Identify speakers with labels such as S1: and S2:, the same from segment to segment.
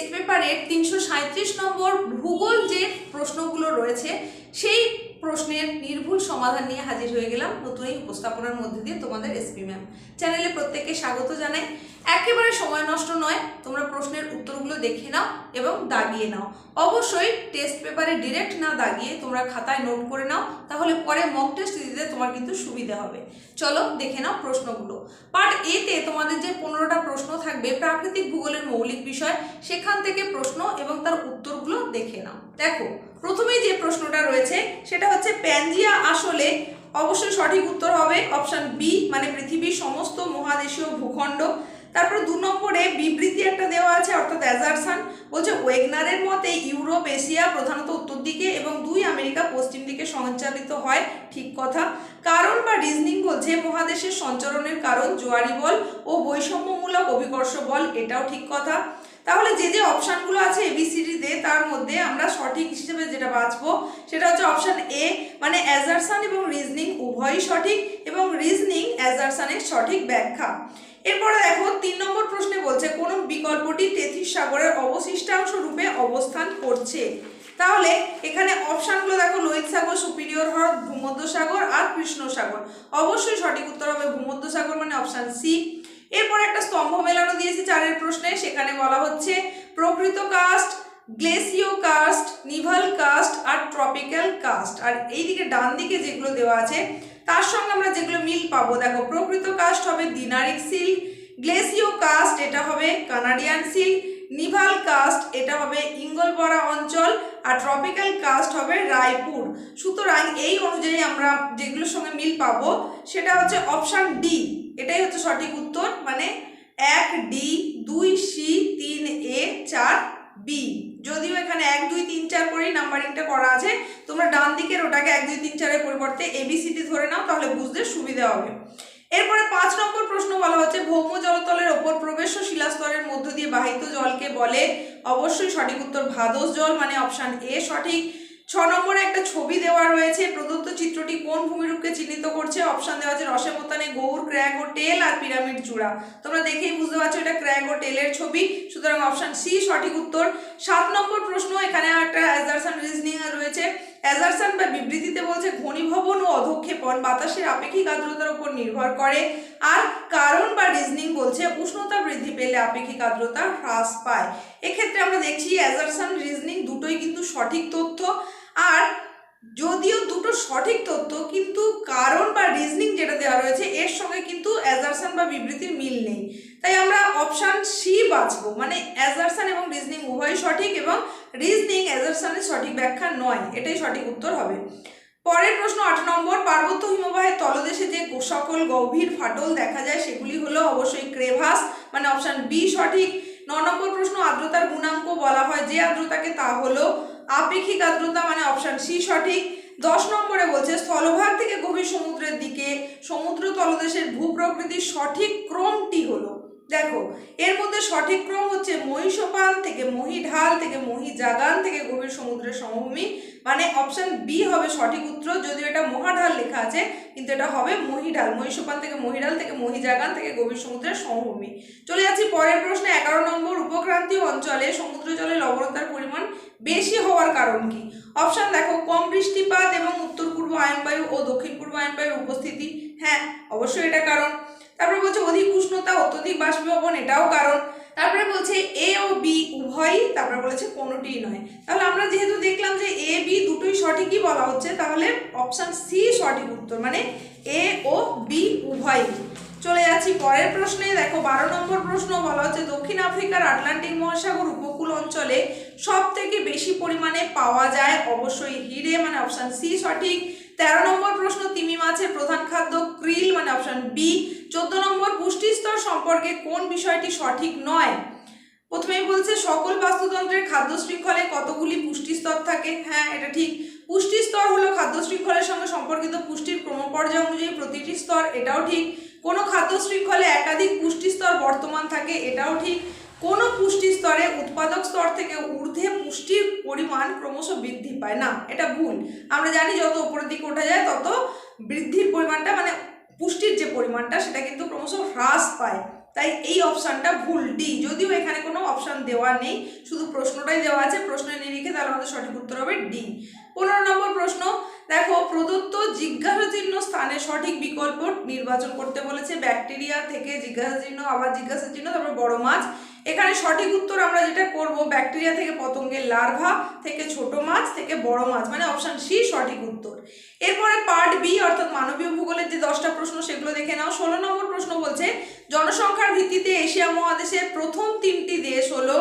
S1: Test পেপারের তিনশো সাঁত্রিশ নম্বর ভূগোল যে প্রশ্নগুলো রয়েছে, সেই প্রশ্নের নির্ভুল সমাধান নিয়ে হাজির হয়ে গেলাম নতুন এই উপস্থাপনার মধ্যে দিয়ে তোমাদের এসপি ম্যাম চ্যানেলে প্রত্যেককে স্বাগত জানাই। একেবারে সময় নষ্ট নয়, তোমরা প্রশ্নের উত্তরগুলো দেখে নাও এবং দাগিয়ে নাও। অবশ্যই টেস্ট পেপারে ডিরেক্ট না দাগিয়ে তোমরা খাতায় নোট করে নাও, তাহলে পরে মক টেস্ট দিতে তোমার কিন্তু সুবিধা হবে। চলো দেখে নাও প্রশ্নগুলো। পার্ট এতে তোমাদের যে পনেরোটা প্রশ্ন থাকবে, প্রাকৃতিক ভূগোলের মৌলিক বিষয়, সেখান থেকে প্রশ্ন এবং তার উত্তরগুলো দেখে নাও। দেখো, প্রথমেই যে প্রশ্নটা রয়েছে, সেটা হচ্ছে প্যানজিয়া আসলে অবশ্যই সঠিক উত্তর হবে অপশন বি মানে পৃথিবীর সমস্ত মহাদেশীয় ভূখণ্ড। তারপর দু নম্বরে বিবৃতি একটা দেওয়া আছে, অর্থাৎ অ্যাজারসান বলছে, ওয়েগনারের মতে ইউরোপ, এশিয়া, প্রধানত উত্তর দিকে এবং দুই আমেরিকা পশ্চিম দিকে সঞ্চালিত হয়, ঠিক কথা। কারণ বা রিজনিং বলছে, মহাদেশের সঞ্চরণের কারণ, জোয়ারি বল ও বৈষম্যমূলক অভিকর্ষ বল, এটাও ঠিক কথা। তাহলে যে যে অপশানগুলো আছে এবিসিডিতে তার মধ্যে আমরা সঠিক হিসেবে যেটা বাঁচবো, সেটা হচ্ছে অপশান এ মানে অ্যাজারসান এবং রিজনিং উভয়ই সঠিক এবং রিজনিং অ্যাজারসানের সঠিক ব্যাখ্যা। এরপরে দেখো, তিন নম্বর প্রশ্নে বলছে, কোন বিকল্পটি তেথিস সাগরের অবশিষ্টাংশ রূপে অবস্থান করছে। তাহলে এখানে অপশানগুলো দেখো, লোহিত সাগর, সুপিরিয়র হ্রদ ভূমধ্য সাগর আর কৃষ্ণ সাগর অবশ্যই সঠিক উত্তর হবে ভূমধ্য সাগর মানে অপশান সি। এরপর একটা স্তম্ভ মেলানো দিয়েছি চারের প্রশ্নে, সেখানে বলা হচ্ছে, প্রকৃত karst glacio karst, nival karst আর ট্রপিক্যাল কাস্ট। আর এইদিকে ডান দিকে যেগুলো দেওয়া আছে তার সঙ্গে আমরা যেগুলো মিল পাবো, দেখো, প্রকৃত কাস্ট হবে দিনারিক সিল্ক, গ্লেসিও কাস্ট এটা হবে কানাডিয়ান সিল্ক, নিভাল কাস্ট এটা হবে ইঙ্গলবরা অঞ্চল, আর ট্রপিক্যাল কাস্ট হবে রায়পুর। সুতরাং এই অনুযায়ী আমরা যেগুলোর সঙ্গে মিল পাবো, সেটা হচ্ছে অপশান ডি এটাই হচ্ছে সঠিক উত্তর মানে এক, ডি, দুই, সি, তিন, এ, চার, বি যদিও এখানে এক দুই তিন চার করেই নাম্বারিংটা করা আছে। তোমরা ডান দিকের ওটাকে এক, দুই, তিন, চারের পরিবর্তে এবিসিটি ধরে নাও, তাহলে বুঝতে সুবিধা হবে। এরপরে পাঁচ নম্বর প্রশ্ন বলা হচ্ছে, ভৌম জলতলের ওপর প্রবেশ শিলাস্তরের মধ্য দিয়ে বাহিত জলকে বলে অবশ্যই সঠিক উত্তর ভাদস জল মানে অপশান এ সঠিক। ছ নম্বরে একটা ছবি দেওয়া রয়েছে। প্রদত্ত চিত্রটি কোন ভূমিরূপকে চিহ্নিত করছে? অপশান দেওয়া আছে রসে মোতানে গৌর ক্র্যাগ ও টেল আর পিরামিড চূড়া। তোমরা দেখেই বুঝতে পারছ এটা ক্র্যাগ ও টেলের ছবি। সুতরাং অপশান সি, সঠিক উত্তর। সাত নম্বর প্রশ্ন, এখানে একটা অ্যাজারসান রিজনিং রয়েছে। অ্যাজারসান বা বিবৃতিতে বলছে, ঘনীভবন ও অধক্ষেপণ বাতাসের আপেক্ষিক আর্দ্রতার উপর নির্ভর করে। আর কারণ বা রিজনিং বলছে, উষ্ণতা বৃদ্ধি পেলে আপেক্ষিক আর্দ্রতা হ্রাস পায়। এক্ষেত্রে আমরা দেখছি অ্যাজারসান রিজনিং দুটোই কিন্তু সঠিক তথ্য। আর যদিও দুটো সঠিক তথ্য, কিন্তু কারণ বা রিজনিং যেটা দেওয়া রয়েছে, এর সঙ্গে কিন্তু অ্যাজারসান বা বিবৃতির মিল নেই। তাই আমরা অপশান সি বাছবো। মানে অ্যাজারসান এবং রিজনিং উভয়ই সঠিক এবং রিজনিং অ্যাজারসানের সঠিক ব্যাখ্যা নয়। এটাই সঠিক উত্তর হবে। পরের প্রশ্ন আট নম্বর। পার্বত্য হিমবাহের তলদেশে যে সকল গভীর ফাটল দেখা যায়, সেগুলি হলো অবশ্যই ক্রেভাস মানে অপশান বি সঠিক। ন নম্বর প্রশ্ন, আর্দ্রতার গুণাঙ্ক বলা হয়। যে আর্দ্রতাকে তা হলো আপেক্ষিক আর্দ্রতা মানে অপশান সি সঠিক। দশ নম্বরে বলছে, স্থলভাগ থেকে গভীর সমুদ্রের দিকে সমুদ্র তলদেশের ভূপ্রকৃতির সঠিক ক্রমটি হলো দেখো, এর মধ্যে সঠিক ক্রম হচ্ছে মহিষোপান থেকে মহিঢাল থেকে মহিজাগান থেকে গভীর সমুদ্রের সমভূমি মানে অপশান বি হবে সঠিক উত্তর, যদিও এটা মহাঢাল লেখা আছে, কিন্তু এটা হবে মহিঢাল মহিষোপান থেকে মহিঢাল থেকে মহিজাগান থেকে গভীর সমুদ্রের সমভূমি। চলে যাচ্ছি পরের প্রশ্নে, এগারো নম্বর, উপক্রান্তীয় অঞ্চলে সমুদ্র জলে লবণতার পরিমাণ বেশি হওয়ার কারণ কি? অপশন দেখো, কম বৃষ্টিপাত এবং উত্তর পূর্ব আয়নবায়ু ও দক্ষিণ পূর্ব আয়নবায়ুর উপস্থিতি। হ্যাঁ অবশ্যই এটা কারণ। তারপরে বলছে অধিক উষ্ণতা, অত্যধিক বাষ্পীভবন, এটাও কারণ। তারপরে বলছে এ ও বি উভয়ই, তারপরে বলেছে কোনোটিই নয়। তাহলে আমরা যেহেতু দেখলাম যে এ বি দুটোই সঠিকই বলা হচ্ছে, তাহলে অপশান সি সঠিক উত্তর মানে এ ও বি উভয়ই। চলে যাচ্ছি পরের প্রশ্নে, দেখো বারো নম্বর প্রশ্ন বলা হচ্ছে, দক্ষিণ আফ্রিকার আটলান্টিক মহাসাগর উপকূল অঞ্চলে সব থেকে বেশি পরিমাণে পাওয়া যায়? অবশ্যই হিরে মানে অপশান সি সঠিক। তেরো নম্বর প্রশ্ন তিমি মাছের প্রধান খাদ্য ক্রিল মানে অপশান বি চোদ্দ নম্বর পুষ্টি স্তর সম্পর্কে কোন বিষয়টি সঠিক নয়? প্রথমেই বলছে, সকল বাস্তুতন্ত্রের খাদ্য শৃঙ্খলে কতগুলি পুষ্টি স্তর থাকে? হ্যাঁ এটা ঠিক। পুষ্টি স্তর হলো খাদ্য শৃঙ্খলের সঙ্গে সম্পর্কিত পুষ্টির ক্রমপর্যায় অনুযায়ী প্রতিটি স্তর, এটাও ঠিক। কোনো খাদ্য শৃঙ্খলে একাধিক পুষ্টি স্তর বর্তমান থাকে, এটাও ঠিক। কোনো পুষ্টি স্তরে উৎপাদক স্তর থেকে ঊর্ধ্বে পুষ্টির পরিমাণ ক্রমশ বৃদ্ধি পায় না, এটা ভুল। আমরা জানি যত উপরের দিকে ওঠা যায়, তত বৃদ্ধির পরিমাণটা মানে পুষ্টির যে পরিমাণটা, সেটা কিন্তু ক্রমশ হ্রাস পায়। তাই এই অপশানটা ভুল ডি যদিও এখানে কোনো অপশান দেওয়া নেই, শুধু প্রশ্নটাই দেওয়া আছে প্রশ্নের নিরিখে তাহলে আমাদের সঠিক উত্তর হবে ডি পনেরো নম্বর প্রশ্ন, দেখো, প্রদত্ত জিজ্ঞাসা চিহ্ন স্থানে সঠিক বিকল্প নির্বাচন করতে বলেছে ব্যাকটেরিয়া থেকে জিজ্ঞাসা চিহ্ন আবার জিজ্ঞাসা চিহ্ন তারপর বড় মাছ। এখানে সঠিক উত্তর আমরা যেটা করব, ব্যাকটেরিয়া থেকে পতঙ্গের লার্ভা, থেকে ছোট মাছ, থেকে বড় মাছ মানে অপশন সি সঠিক উত্তর। এরপরে পার্ট বি অর্থাৎ মানবীয় ভূগোলের যে দশটা প্রশ্ন সেগুলো দেখে নাও ষোলো নম্বর প্রশ্ন বলছে জনসংখ্যার ভিত্তিতে এশিয়া মহাদেশের প্রথম তিনটি দেশ হলো,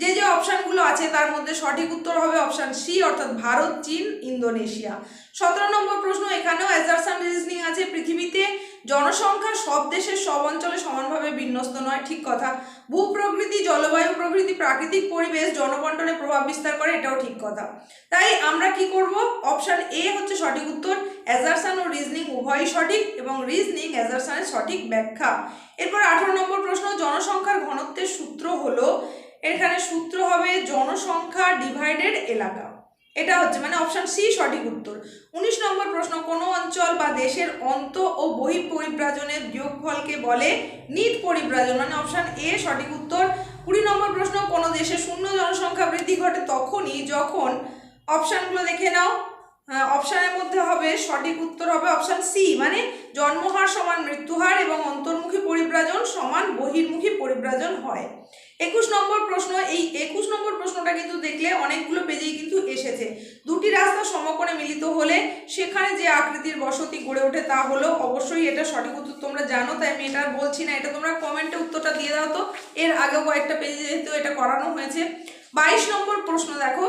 S1: যে যে অপশানগুলো আছে তার মধ্যে সঠিক উত্তর হবে অপশান সি, অর্থাৎ ভারত, চীন, ইন্দোনেশিয়া। সতেরো নম্বর প্রশ্ন এখানেও অ্যাজারসান রিজনিং আছে। পৃথিবীতে জনসংখ্যা সব দেশের সব অঞ্চলে সমানভাবে বিন্যস্ত নয়, ঠিক কথা। ভূপ্রকৃতি, জলবায়ু প্রকৃতি, প্রাকৃতিক পরিবেশ জনবন্টনে প্রভাব বিস্তার করে, এটাও ঠিক কথা। তাই আমরা কি করব? অপশান এ হচ্ছে সঠিক উত্তর অ্যাজারসান ও রিজনিং উভয়ই সঠিক এবং রিজনিং অ্যাজারসানের সঠিক ব্যাখ্যা। এরপর আঠারো নম্বর প্রশ্ন, জনসংখ্যার ঘনত্বের সূত্র হলো, এখানে সূত্র হবে জনসংখ্যা ডিভাইডেড এলাকা। এটা হচ্ছে মানে অপশন সি সঠিক উত্তর। উনিশ নম্বর প্রশ্ন, কোনো অঞ্চল বা দেশের অন্ত ও বহি পরিব্রাজনের যোগফলকে বলে নিট পরিব্রাজন মানে অপশান এ সঠিক উত্তর। কুড়ি নম্বর প্রশ্ন, কোনো দেশে শূন্য জনসংখ্যা বৃদ্ধি ঘটে তখনই যখন অপশানগুলো দেখে নাও। অপশানের মধ্যে হবে সঠিক উত্তর হবে অপশান সি মানে জন্মহার সমান মৃত্যুহার এবং পরিব্রাজন সমান বহির্মুখী পরিব্রাজন হয়। একুশ নম্বর প্রশ্ন, এই একুশ নম্বর প্রশ্নটা কিন্তু দেখলে অনেকগুলো পেজেই কিন্তু এসেছে। দুটি রাস্তা সমকোণে মিলিত হলে সেখানে যে আকৃতির বসতি গড়ে ওঠে তা হলো অবশ্যই এটা সঠিক উত্তর তোমরা জানো, তাই আমি এটা বলছি না। এটা তোমরা কমেন্টে উত্তরটা দিয়ে দাও তো। এর আগেও কয়েকটা পেজে যেহেতু এটা করানো হয়েছে। বাইশ নম্বর প্রশ্ন দেখো।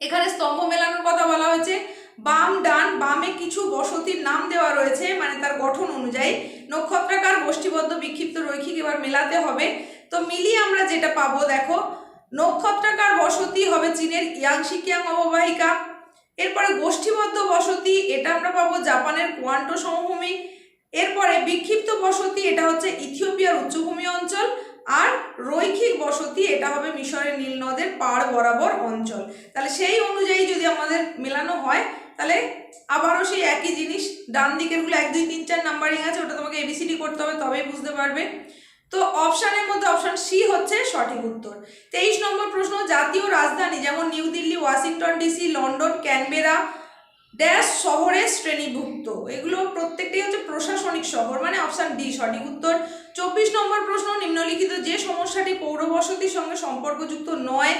S1: এখানে স্তম্ভ মেলানোর কথা বলা হয়েছে। বাম ডান বামে কিছু বসতির নাম দেওয়া রয়েছে মানে তার গঠন অনুযায়ী। নক্ষত্রাকার, গোষ্ঠীবদ্ধ, বিক্ষিপ্ত, রৈখিক এবার মেলাতে হবে। তো মিলিয়ে আমরা যেটা পাবো, দেখো, নক্ষত্রাকার বসতি হবে চীনের ইয়াংশিকিয়াং অববাহিকা। এরপরে গোষ্ঠীবদ্ধ বসতি, এটা আমরা পাবো জাপানের কোয়ান্টো সমভূমি। এরপরে বিক্ষিপ্ত বসতি, এটা হচ্ছে ইথিওপিয়ার উচ্চভূমি অঞ্চল। আর রৈখিক বসতি, এটা হবে মিশরের নীল নদের পাড় বরাবর অঞ্চল। তাহলে সেই অনুযায়ী যদি আমাদের মেলানো হয় তাহলে আবারও সেই একই জিনিস, ডান দিকেরগুলো এক, দুই, তিন, চার নাম্বারিং আছে, ওটা তোমাকে এবিসিডি করতে হবে, তবেই বুঝতে পারবে। তো অপশানের মধ্যে অপশান সি হচ্ছে সঠিক উত্তর। তেইশ নম্বর প্রশ্ন, জাতীয় রাজধানী যেমন New Delhi, Washington DC London, Canberra dash শহরের শ্রেণীভুক্ত। এগুলো প্রত্যেকটাই হচ্ছে প্রশাসনিক শহর মানে অপশান ডি সঠিক উত্তর। চব্বিশ নম্বর প্রশ্ন, নিম্নলিখিত যে সমস্যাটি পৌরবসতির সঙ্গে সম্পর্কযুক্ত নয়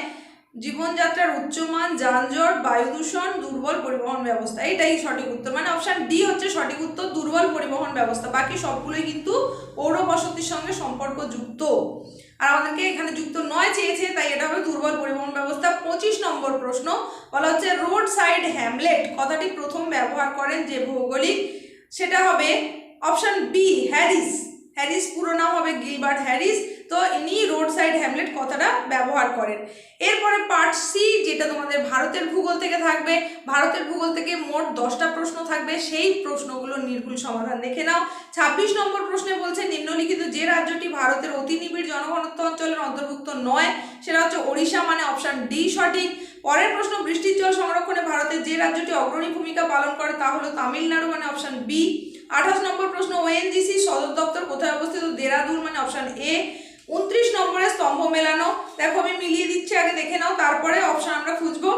S1: জীবনযাত্রার উচ্চমান, যানজট, বায়ু দূষণ, দুর্বল পরিবহন ব্যবস্থা। এটাই সঠিক উত্তর। মানে অপশান ডি হচ্ছে সঠিক উত্তর, দুর্বল পরিবহন ব্যবস্থা। বাকি সবগুলোই কিন্তু পৌর বসতির সঙ্গে সম্পর্কযুক্ত। আর আমাদেরকে এখানে যুক্ত নয় চেয়েছে, তাই এটা হবে দুর্বল পরিবহন ব্যবস্থা। পঁচিশ নম্বর প্রশ্ন, বলা হচ্ছে রোড সাইড হ্যামলেট, কথাটি প্রথম ব্যবহার করেন যে ভৌগোলিক, সেটা হবে অপশান বি হ্যারিস। হ্যারিস পুরো নাম হবে গিলবার্ট হ্যারিস। তো ইনি রোড সাইড হ্যামলেট কথাটা ব্যবহার করেন। এরপরে পার্ট সি, যেটা তোমাদের ভারতের ভূগোল থেকে থাকবে, ভারতের ভূগোল থেকে মোট দশটা প্রশ্ন থাকবে, সেই প্রশ্নগুলোর নির্ভুল সমাধান দেখে নাও। ছাব্বিশ নম্বর প্রশ্নে বলছে, নিম্নলিখিত যে রাজ্যটি ভারতের অতি নিবিড় জনঘনত্ব অঞ্চলের অন্তর্ভুক্ত নয়, সেটা হচ্ছে ওড়িশা মানে অপশান ডি সঠিক। পরের প্রশ্ন, বৃষ্টির জল সংরক্ষণে ভারতের যে রাজ্যটি অগ্রণী ভূমিকা পালন করে, তা হলো তামিলনাড়ু মানে অপশান বি। আঠাশ নম্বর প্রশ্ন, ওএনজিসি সদর দপ্তর কোথায় অবস্থিত? দেরাদুন মানে অপশান এ। উনত্রিশ নম্বরে স্তম্ভ মেলানো। দেখো, আমি মিলিয়ে দিচ্ছি, আগে দেখে নাও, তারপরে অপশন আমরা খুঁজবো।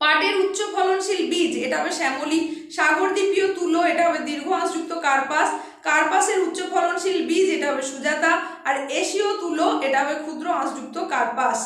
S1: পাটের উচ্চ ফলনশীল বীজ, এটা হবে শ্যামলী। সাগরদ্বীপীয় তুলো, এটা হবে দীর্ঘ আঁশযুক্ত কার্পাস। কার্পাসের উচ্চ ফলনশীল বীজ, এটা হবে সুজাতা। আর এশীয় তুলো, এটা হবে ক্ষুদ্র আঁশযুক্ত কার্পাস।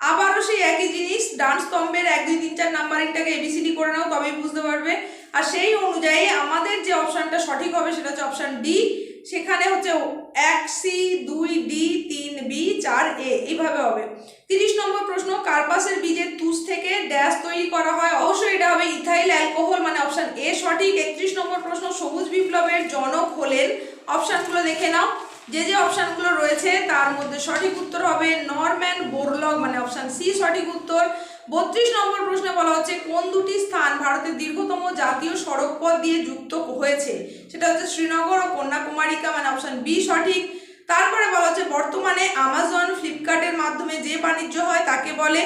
S1: আবারও সেই একই জিনিস, ডান স্তম্ভের এক, দুই, তিন, চার নাম্বারিংটাকে এবিসিডি করে নাও, তবেই বুঝতে পারবে। আর সেই অনুযায়ী আমাদের যে অপশানটা সঠিক হবে, সেটা হচ্ছে অপশান ডি সেখানে হচ্ছে এক সি, দুই ডি, তিন বি, চার এ, এইভাবে হবে। তিরিশ নম্বর প্রশ্ন, কার্পাসের বীজের তুষ থেকে ড্যাশ তৈরি করা হয়। অবশ্যই এটা হবে ইথাইল অ্যালকোহল মানে অপশান এ সঠিক। একত্রিশ নম্বর প্রশ্ন, সবুজ বিপ্লবের জনক হলেন। অপশানগুলো দেখে নাও। যে যে অপশানগুলো রয়েছে, তার মধ্যে সঠিক উত্তর হবে নরম্যান বোরলগ মানে অপশান সি সঠিক উত্তর। বত্রিশ নম্বর প্রশ্নে বলা হচ্ছে, কোন দুটি স্থান ভারতের দীর্ঘতম জাতীয় সড়ক পথ দিয়ে যুক্ত হয়েছে? সেটা হচ্ছে শ্রীনগর ও কন্যাকুমারিকা মানে অপশান বি সঠিক। তারপরে বলা হচ্ছে, বর্তমানে আমাজন ফ্লিপকার্টের মাধ্যমে যে বাণিজ্য হয় তাকে বলে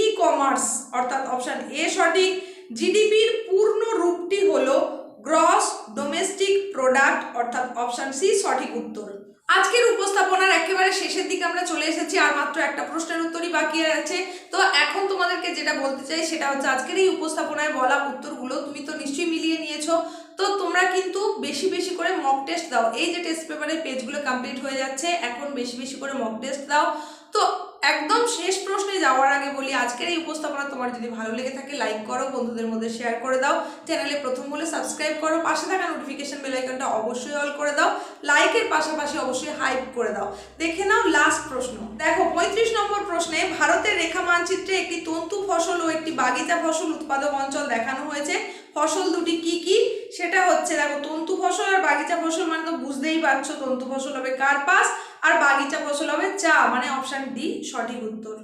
S1: ই কমার্স অর্থাৎ অপশান এ সঠিক। জিডিপির পূর্ণ রূপটি হলো গ্রস ডোমেস্টিক প্রোডাক্ট অর্থাৎ অপশান সি সঠিক উত্তর। আজকের উপস্থাপনার একেবারে শেষের দিকে আমরা চলে এসেছি, আর মাত্র একটা প্রশ্নের উত্তরই বাকি আছে। তো এখন তোমাদেরকে যেটা বলতে চাই, সেটা হচ্ছে আজকের এই উপস্থাপনায় বলা উত্তরগুলো তুমি তো নিশ্চয়ই মিলিয়ে নিয়েছো। তো তোমরা কিন্তু বেশি বেশি করে মক টেস্ট দাও। এই যে টেস্ট পেপারের পেজগুলো কমপ্লিট হয়ে যাচ্ছে, এখন বেশি বেশি করে মক টেস্ট দাও। তো একদম শেষ প্রশ্নে যাওয়ার আগে বলি, আজকের এই উপস্থাপনা তোমার যদি ভালো লেগে থাকে লাইক করো, বন্ধুদের মধ্যে শেয়ার করে দাও চ্যানেলে প্রথম বলে সাবস্ক্রাইব করো, পাশে থাকা নোটিফিকেশন বেল আইকনটা অবশ্যই অল করে দাও লাইকের পাশাপাশি অবশ্যই হাইপ করে দাও। দেখে নাও লাস্ট প্রশ্ন। দেখো, পঁয়ত্রিশ নম্বর প্রশ্নে ভারতের রেখা মানচিত্রে একটি তন্তু ফসল ও একটি বাগিচা ফসল উৎপাদক অঞ্চল দেখানো হয়েছে। ফসল দুটি কি কি? সেটা হচ্ছে, দেখো, তন্তু ফসল আর বাগিচা ফসল মানে তো বুঝতেই পারছ, তন্তু ফসল হবে কার্পাস আর বাগিচা ফসল হবে চা মানে অপশান ডি সঠিক উত্তর।